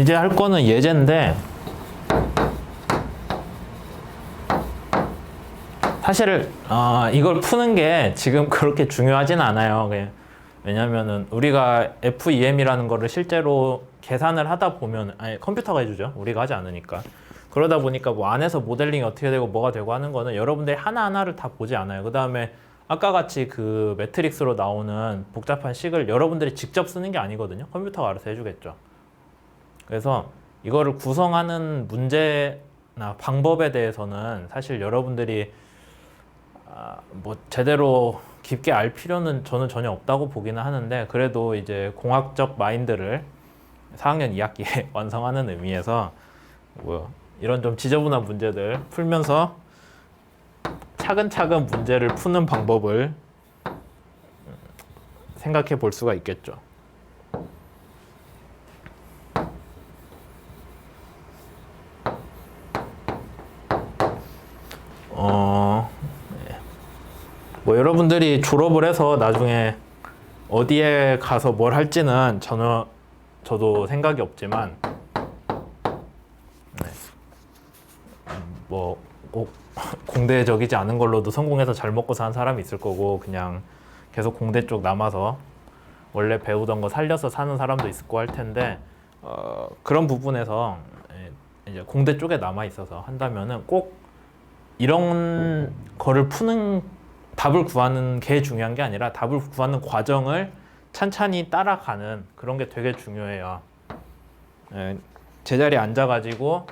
이제 할 거는 예제인데 사실 어, 이걸 푸는 게 지금 그렇게 중요하진 않아요. 왜냐면은 우리가 FEM이라는 거를 실제로 계산을 하다 보면 아니 컴퓨터가 해주죠. 우리가 하지 않으니까. 그러다 보니까 뭐 안에서 모델링이 어떻게 되고 뭐가 되고 하는 거는 여러분들이 하나하나를 다 보지 않아요. 그 다음에 아까 같이 그 매트릭스로 나오는 복잡한 식을 여러분들이 직접 쓰는 게 아니거든요. 컴퓨터가 알아서 해주겠죠. 그래서 이거를 구성하는 문제나 방법에 대해서는 사실 여러분들이 아, 뭐 제대로 깊게 알 필요는 저는 전혀 없다고 보기는 하는데 그래도 이제 공학적 마인드를 4학년 2학기에 완성하는 의미에서 뭐 이런 좀 지저분한 문제들 풀면서 차근차근 문제를 푸는 방법을 생각해 볼 수가 있겠죠. 어, 네. 뭐 여러분들이 졸업을 해서 나중에 어디에 가서 뭘 할지는 저는 저도 생각이 없지만 네. 음, 뭐꼭 공대적이지 않은 걸로도 성공해서 잘 먹고 사는 사람이 있을 거고 그냥 계속 공대 쪽 남아서 원래 배우던 거 살려서 사는 사람도 있을 거 할 텐데 어, 그런 부분에서 예, 이제 공대 쪽에 남아 있어서 한다면은 꼭 이런 거를 푸는 답을 구하는 게 중요한 게 아니라 답을 구하는 과정을 찬찬히 따라가는 그런 게 되게 중요해요. 예, 제자리에 앉아가지고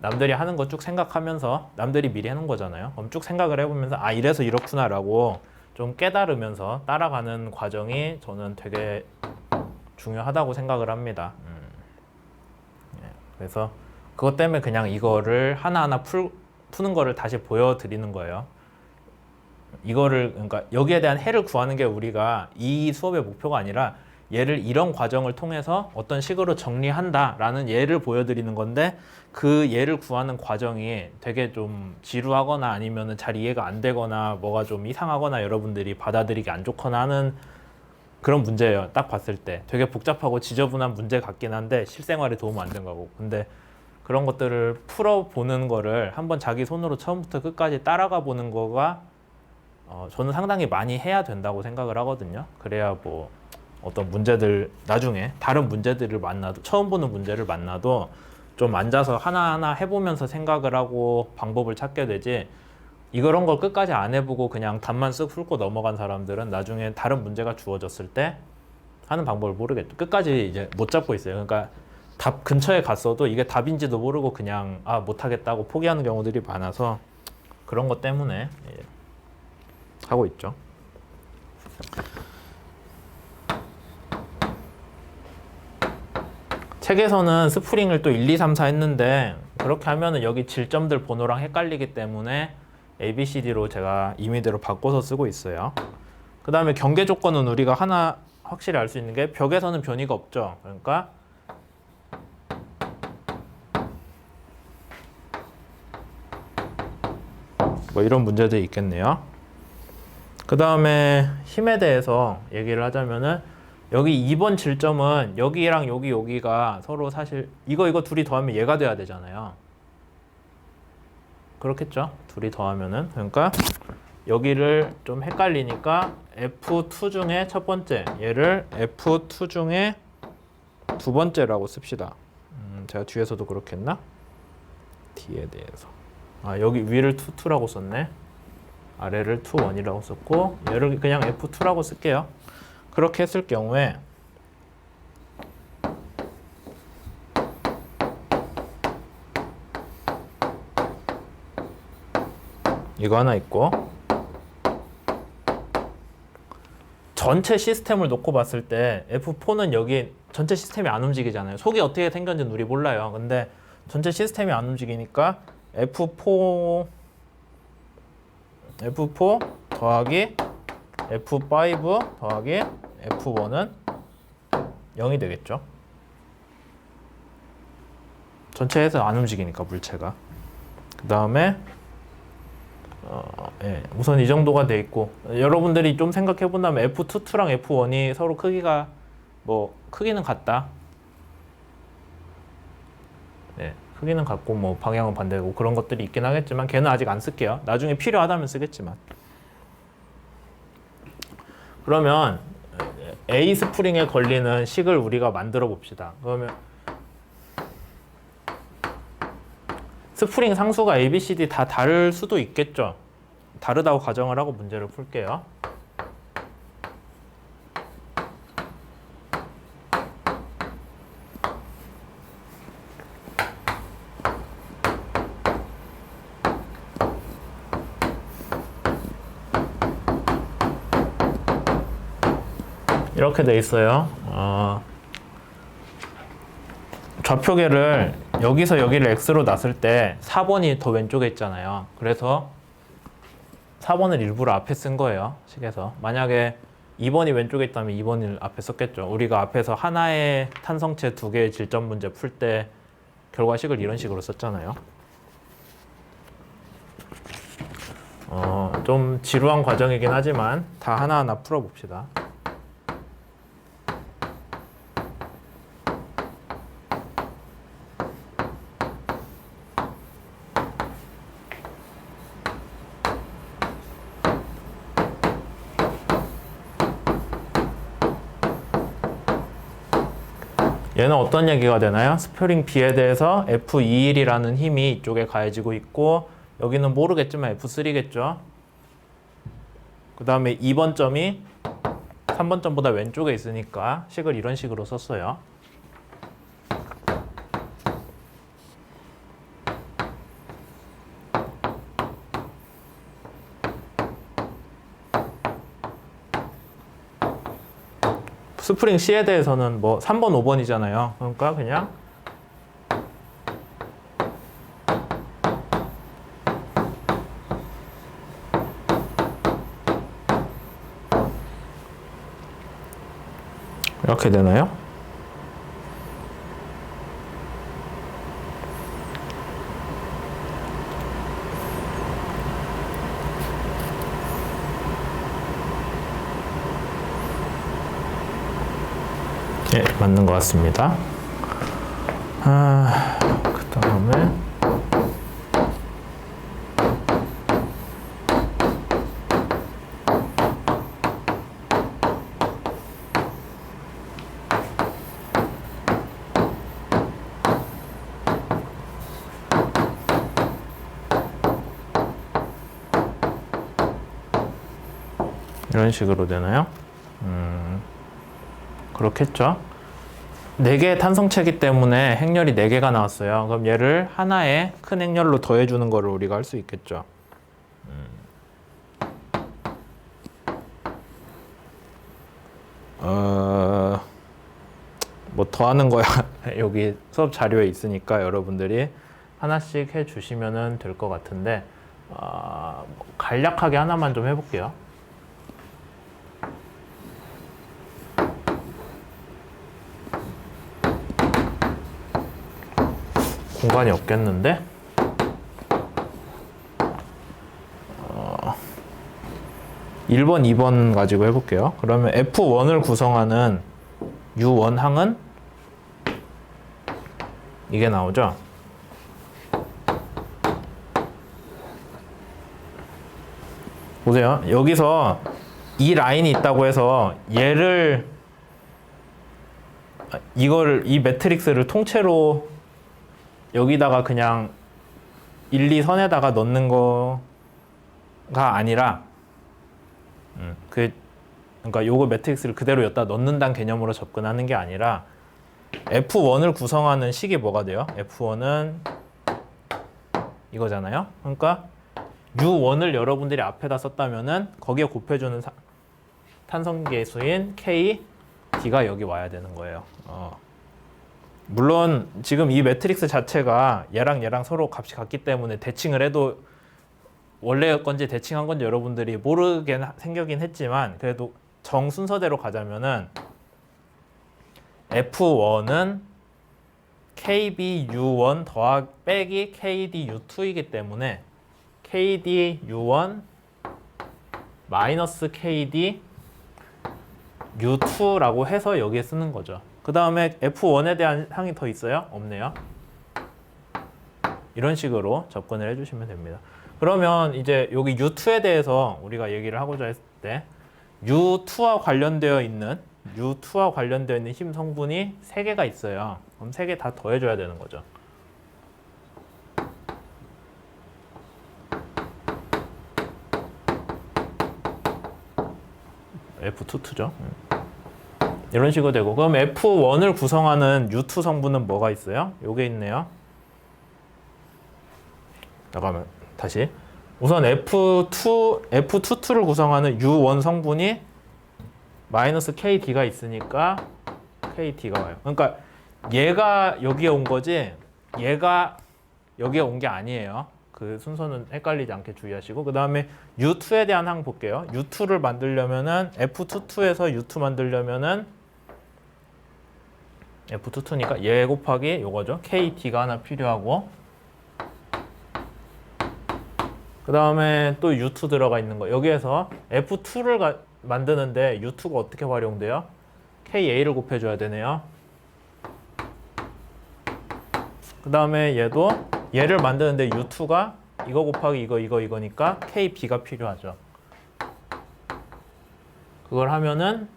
남들이 하는 거 쭉 생각하면서 남들이 미리 해놓은 거잖아요. 그럼 쭉 생각을 해보면서 아 이래서 이렇구나라고 좀 깨달으면서 따라가는 과정이 저는 되게 중요하다고 생각을 합니다. 음. 예, 그래서 그것 때문에 그냥 이거를 하나하나 풀, 푸는 거를 다시 보여드리는 거예요. 이거를 그러니까 여기에 대한 해를 구하는 게 우리가 이 수업의 목표가 아니라 얘를 이런 과정을 통해서 어떤 식으로 정리한다라는 예를 보여드리는 건데 그 예를 구하는 과정이 되게 좀 지루하거나 아니면은 잘 이해가 안 되거나 뭐가 좀 이상하거나 여러분들이 받아들이기 안 좋거나 하는 그런 문제예요. 딱 봤을 때 되게 복잡하고 지저분한 문제 같긴 한데 실생활에 도움 안 된 거고. 근데 그런 것들을 풀어보는 거를 한번 자기 손으로 처음부터 끝까지 따라가 보는 거가 어, 저는 상당히 많이 해야 된다고 생각을 하거든요. 그래야 뭐 어떤 문제들 나중에 다른 문제들을 만나도 처음 보는 문제를 만나도 좀 앉아서 하나하나 해보면서 생각을 하고 방법을 찾게 되지 이런 걸 끝까지 안 해보고 그냥 답만 쓱 훑고 넘어간 사람들은 나중에 다른 문제가 주어졌을 때 하는 방법을 모르겠죠. 끝까지 이제 못 잡고 있어요. 그러니까 답 근처에 갔어도 이게 답인지도 모르고 그냥 아 못하겠다고 포기하는 경우들이 많아서 그런 것 때문에 예, 하고 있죠. 책에서는 스프링을 또 1, 2, 3, 4 했는데 그렇게 하면은 여기 질점들 번호랑 헷갈리기 때문에 A, B, C, D로 제가 임의대로 바꿔서 쓰고 있어요. 그 다음에 경계 조건은 우리가 하나 확실히 알 수 있는 게 벽에서는 변이가 없죠. 그러니까 뭐 이런 문제들이 있겠네요. 그 다음에 힘에 대해서 얘기를 하자면은 여기 2번 질점은 여기랑 여기 여기가 서로 사실 이거 이거 둘이 더하면 얘가 돼야 되잖아요. 그렇겠죠? 둘이 더하면은 그러니까 여기를 좀 헷갈리니까 F2 중에 첫 번째 얘를 F2 중에 두 번째라고 씁시다. 음, 제가 뒤에서도 그렇게 했나? D에 대해서 아 여기 위를 2, 2라고 썼네. 아래를 2, 1이라고 썼고 얘를 그냥 F2라고 쓸게요. 그렇게 했을 경우에 이거 하나 있고 전체 시스템을 놓고 봤을 때 F4는 여기 전체 시스템이 안 움직이잖아요. 속이 어떻게 생겼는지 우리 몰라요. 근데 전체 시스템이 안 움직이니까 F4 F4 더하기 F5 더하기 F1은 0이 되겠죠. 전체에서 안 움직이니까 물체가. 그 다음에 어, 예, 우선 이 정도가 돼 있고 여러분들이 좀 생각해 본다면 F22랑 F1이 서로 크기가 뭐 크기는 같다. 크기는 같고 뭐 방향은 반대고 그런 것들이 있긴 하겠지만 걔는 아직 안 쓸게요. 나중에 필요하다면 쓰겠지만. 그러면 A 스프링에 걸리는 식을 우리가 만들어 봅시다. 그러면 스프링 상수가 A, B, C, D 다 다를 수도 있겠죠. 다르다고 가정을 하고 문제를 풀게요. 이렇게 돼 있어요. 어, 좌표계를 여기서 여기를 x로 놨을 때 4번이 더 왼쪽에 있잖아요. 그래서 4번을 일부러 앞에 쓴 거예요. 식에서. 만약에 2번이 왼쪽에 있다면 2번을 앞에 썼겠죠. 우리가 앞에서 하나의 탄성체 두 개의 질점 문제 풀 때 결과식을 이런 식으로 썼잖아요. 어, 좀 지루한 과정이긴 하지만 다 하나하나 풀어봅시다. 얘는 어떤 얘기가 되나요? 스프링 B에 대해서 F21이라는 힘이 이쪽에 가해지고 있고 여기는 모르겠지만 F3겠죠. 그 다음에 2번 점이 3번 점보다 왼쪽에 있으니까 식을 이런 식으로 썼어요. 스프링 C에 대해서는 뭐 3번, 5번이잖아요. 그러니까 그냥 이렇게 되나요? 예, 맞는 것 같습니다. 아, 그 다음에 이런 식으로 되나요? 음, 그렇겠죠. 4개의 탄성체이기 때문에 행렬이 4개가 나왔어요. 그럼 얘를 하나의 큰 행렬로 더해주는 거를 우리가 할 수 있겠죠. 음. 어, 뭐 더하는 거야 여기 수업 자료에 있으니까 여러분들이 하나씩 해주시면 될 것 같은데 어, 뭐 간략하게 하나만 좀 해볼게요. 공간이 없겠는데? 어, 1번, 2번 가지고 해볼게요. 그러면 F1을 구성하는 U1 항은 이게 나오죠? 보세요. 여기서 이 라인이 있다고 해서 얘를 아, 이걸 이 매트릭스를 통째로 여기다가 그냥 1, 2선에다가 넣는 거가 아니라 음, 그 그러니까 요거 매트릭스를 그대로 여기다 넣는다는 개념으로 접근하는 게 아니라 F1을 구성하는 식이 뭐가 돼요? F1은 이거잖아요. 그러니까 U1을 여러분들이 앞에다 썼다면은 거기에 곱해주는 사- 탄성계수인 K, D가 여기 와야 되는 거예요. 어. 물론 지금 이 매트릭스 자체가 얘랑 얘랑 서로 값이 같기 때문에 대칭을 해도 원래 건지 대칭한 건지 여러분들이 모르게 생기긴 했지만 그래도 정 순서대로 가자면은 F1은 KBU1 더하기 빼기 KDU2이기 때문에 KDU1 마이너스 KD U2라고 해서 여기에 쓰는 거죠. 그 다음에 F1에 대한 항이 더 있어요? 없네요. 이런 식으로 접근을 해주시면 됩니다. 그러면 이제 여기 U2에 대해서 우리가 얘기를 하고자 했을 때 U2와 관련되어 있는 U2와 관련되어 있는 힘 성분이 세 개가 있어요. 그럼 세개다 더해줘야 되는 거죠. F22죠. 이런 식으로 되고 그럼 F1을 구성하는 U2 성분은 뭐가 있어요? 요게 있네요. 잠깐만 다시 우선 F2 F22를 구성하는 U1 성분이 마이너스 KD가 있으니까 KD가 와요. 그러니까 얘가 여기에 온 거지 얘가 여기에 온 게 아니에요. 그 순서는 헷갈리지 않게 주의하시고 그 다음에 U2에 대한 항 볼게요. U2를 만들려면은 F22에서 U2 만들려면은 F22니까 얘 곱하기 요거죠. KD가 하나 필요하고 그 다음에 또 U2 들어가 있는 거 여기에서 F2를 가, 만드는데 U2가 어떻게 활용돼요? KA를 곱해줘야 되네요. 그 다음에 얘도 얘를 만드는데 U2가 이거 곱하기 이거 이거 이거니까 KB가 필요하죠. 그걸 하면은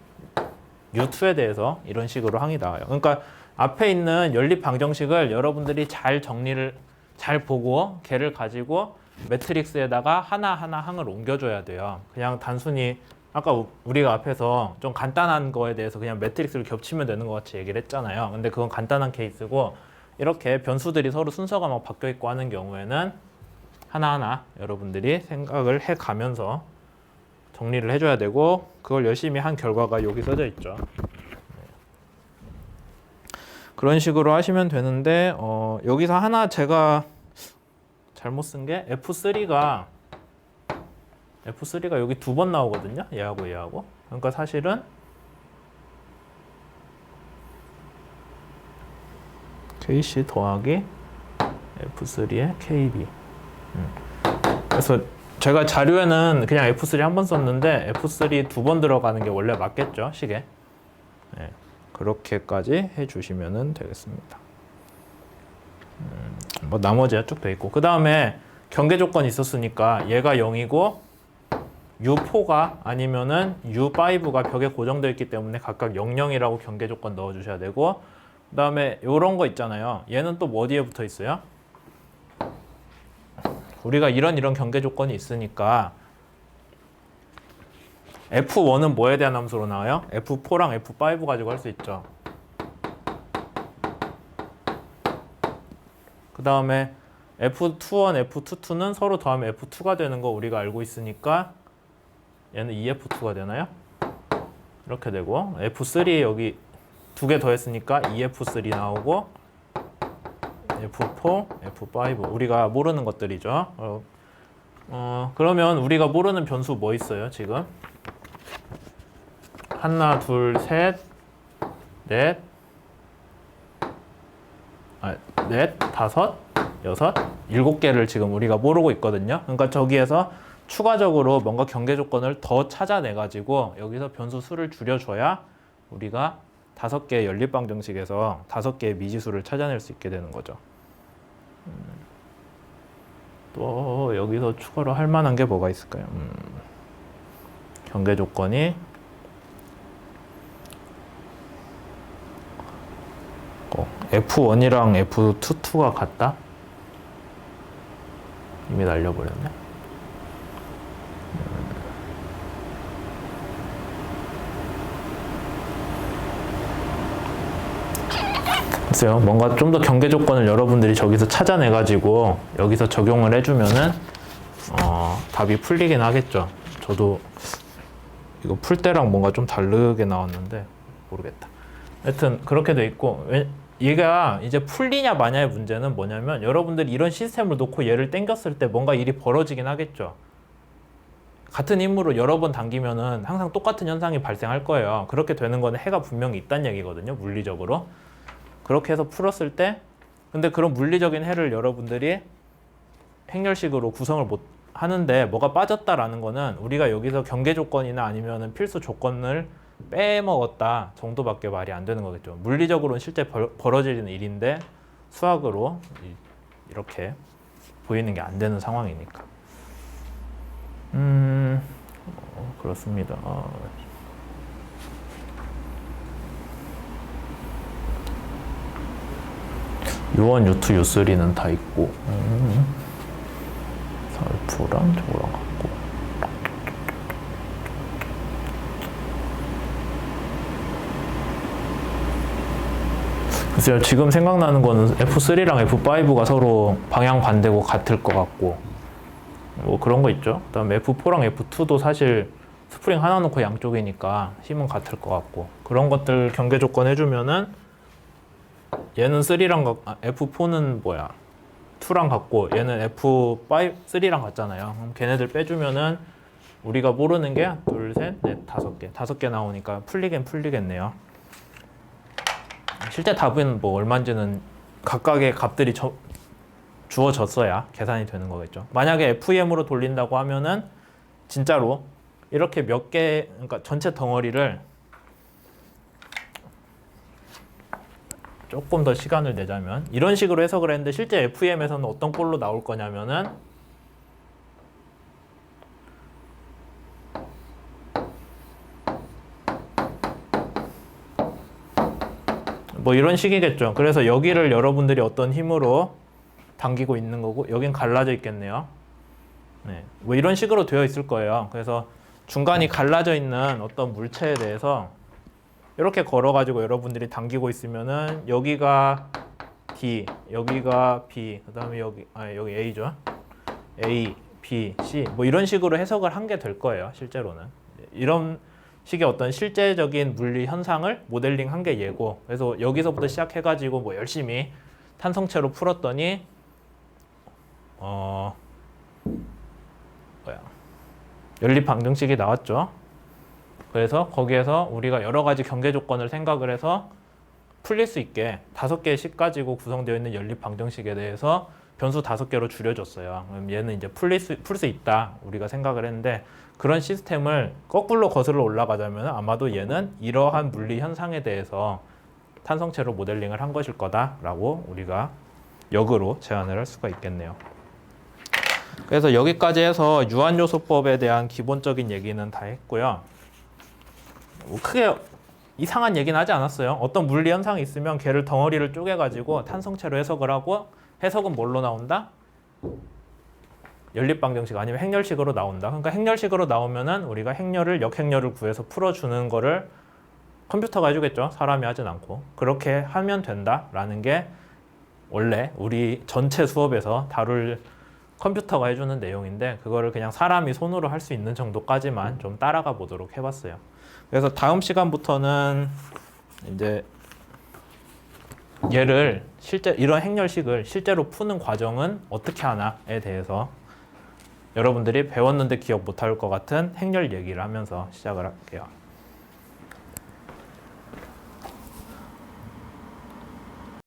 U2에 대해서 이런 식으로 항이 나와요. 그러니까 앞에 있는 연립 방정식을 여러분들이 잘 정리를 잘 보고 걔를 가지고 매트릭스에다가 하나하나 항을 옮겨줘야 돼요. 그냥 단순히 아까 우- 우리가 앞에서 좀 간단한 거에 대해서 그냥 매트릭스를 겹치면 되는 것 같이 얘기를 했잖아요. 근데 그건 간단한 케이스고 이렇게 변수들이 서로 순서가 막 바뀌어 있고 하는 경우에는 하나하나 여러분들이 생각을 해 가면서 정리를 해줘야 되고 그걸 열심히 한 결과가 여기 써져 있죠. 네. 그런 식으로 하시면 되는데 어, 여기서 하나 제가 잘못 쓴 게 F3가 F3가 여기 두 번 나오거든요. 얘하고 얘하고. 그러니까 사실은 KC 더하기 F3의 KB. 음. 그래서 제가 자료에는 그냥 F3 한 번 썼는데 F3 두 번 들어가는 게 원래 맞겠죠 시계. 네. 그렇게까지 해주시면 되겠습니다. 음, 뭐 나머지가 쭉 돼 있고 그 다음에 경계 조건이 있었으니까 얘가 0이고 U4가 아니면은 U5가 벽에 고정되어 있기 때문에 각각 00이라고 경계 조건 넣어 주셔야 되고 그 다음에 요런 거 있잖아요 얘는 또 어디에 붙어 있어요? 우리가 이런 이런 경계 조건이 있으니까 F1은 뭐에 대한 함수로 나와요? F4랑 F5 가지고 할 수 있죠 그 다음에 F21, F22는 서로 더하면 F2가 되는 거 우리가 알고 있으니까 얘는 2F2가 되나요? 이렇게 되고 F3 여기 두 개 더했으니까 2F3 나오고 F4, F5 우리가 모르는 것들이죠. 어, 어, 그러면 우리가 모르는 변수 뭐 있어요 지금? 하나, 둘, 셋, 넷, 아, 넷, 다섯, 여섯, 일곱 개를 지금 우리가 모르고 있거든요. 그러니까 저기에서 추가적으로 뭔가 경계 조건을 더 찾아내 가지고 여기서 변수 수를 줄여줘야 우리가 다섯 개의 연립 방정식에서 다섯 개의 미지수를 찾아낼 수 있게 되는 거죠. 음, 또 여기서 추가로 할 만한 게 뭐가 있을까요? 음, 경계 조건이 어, F1이랑 F22가 같다? 이미 날려버렸네. 글쎄요, 뭔가 좀 더 경계 조건을 여러분들이 저기서 찾아내 가지고 여기서 적용을 해주면은 어, 답이 풀리긴 하겠죠. 저도 이거 풀 때랑 뭔가 좀 다르게 나왔는데 모르겠다. 하여튼 그렇게 돼 있고 왜- 얘가 이제 풀리냐 마냐의 문제는 뭐냐면 여러분들이 이런 시스템을 놓고 얘를 땡겼을 때 뭔가 일이 벌어지긴 하겠죠. 같은 힘으로 여러 번 당기면은 항상 똑같은 현상이 발생할 거예요. 그렇게 되는 거는 해가 분명히 있다는 얘기거든요. 물리적으로. 그렇게 해서 풀었을 때 근데 그런 물리적인 해를 여러분들이 행렬식으로 구성을 못 하는데 뭐가 빠졌다라는 거는 우리가 여기서 경계 조건이나 아니면은 필수 조건을 빼먹었다 정도밖에 말이 안 되는 거겠죠. 물리적으로는 실제 벌, 벌어지는 일인데 수학으로 이 이렇게 보이는 게 안 되는 상황이니까. 음, 어, 그렇습니다. 어, U1, U2, U3는 다 있고 음, 살프랑 저거랑 같고. 글쎄요 지금 생각나는 거는 F3랑 F5가 서로 방향 반대고 같을 것 같고. 뭐 그런 거 있죠? 그 다음에 F4랑 F2도 사실 스프링 하나 놓고 양쪽이니까 힘은 같을 것 같고. 그런 것들 경계 조건 해주면은 얘는 3랑 같, 아, F4는 뭐야? 2랑 같고 얘는 F5, 3랑 같잖아요. 그럼 걔네들 빼주면은 우리가 모르는 게 둘, 셋, 넷, 다섯 개. 다섯 개 나오니까 풀리긴 풀리겠네요. 실제 답은 뭐 얼마인지는 각각의 값들이 저, 주어졌어야 계산이 되는 거겠죠. 만약에 FEM으로 돌린다고 하면은 진짜로 이렇게 몇 개, 그러니까 전체 덩어리를 조금 더 시간을 내자면 이런 식으로 해석을 했는데 실제 FEM에서는 어떤 꼴로 나올 거냐면은 뭐 이런 식이겠죠. 그래서 여기를 여러분들이 어떤 힘으로 당기고 있는 거고 여긴 갈라져 있겠네요. 네. 뭐 이런 식으로 되어 있을 거예요. 그래서 중간이 갈라져 있는 어떤 물체에 대해서 이렇게 걸어가지고 여러분들이 당기고 있으면은 여기가 D, 여기가 B, 그 다음에 여기 아 여기 A죠. A, B, C 뭐 이런 식으로 해석을 한 게 될 거예요. 실제로는 이런 식의 어떤 실제적인 물리 현상을 모델링 한게 얘고 그래서 여기서부터 시작해가지고 뭐 열심히 탄성체로 풀었더니 어 뭐야 연립 방정식이 나왔죠. 그래서 거기에서 우리가 여러 가지 경계 조건을 생각을 해서 풀릴 수 있게 다섯 식 가지고 구성되어 있는 연립 방정식에 대해서 변수 다섯 개로 줄여줬어요. 그럼 얘는 이제 풀릴 수, 풀 수 있다 우리가 생각을 했는데 그런 시스템을 거꾸로 거슬러 올라가자면 아마도 얘는 이러한 물리 현상에 대해서 탄성체로 모델링을 한 것일 거다라고 우리가 역으로 제안을 할 수가 있겠네요. 그래서 여기까지 해서 유한요소법에 대한 기본적인 얘기는 다 했고요. 뭐 크게 이상한 얘기는 하지 않았어요. 어떤 물리 현상이 있으면 걔를 덩어리를 쪼개가지고 탄성체로 해석을 하고 해석은 뭘로 나온다? 연립 방정식 아니면 행렬식으로 나온다. 그러니까 행렬식으로 나오면은 우리가 행렬을 역행렬을 구해서 풀어주는 거를 컴퓨터가 해주겠죠. 사람이 하진 않고 그렇게 하면 된다라는 게 원래 우리 전체 수업에서 다룰 컴퓨터가 해주는 내용인데 그거를 그냥 사람이 손으로 할 수 있는 정도까지만 좀 따라가 보도록 해봤어요. 그래서 다음 시간부터는 이제 얘를 실제 이런 행렬식을 실제로 푸는 과정은 어떻게 하나에 대해서 여러분들이 배웠는데 기억 못할 것 같은 행렬 얘기를 하면서 시작을 할게요.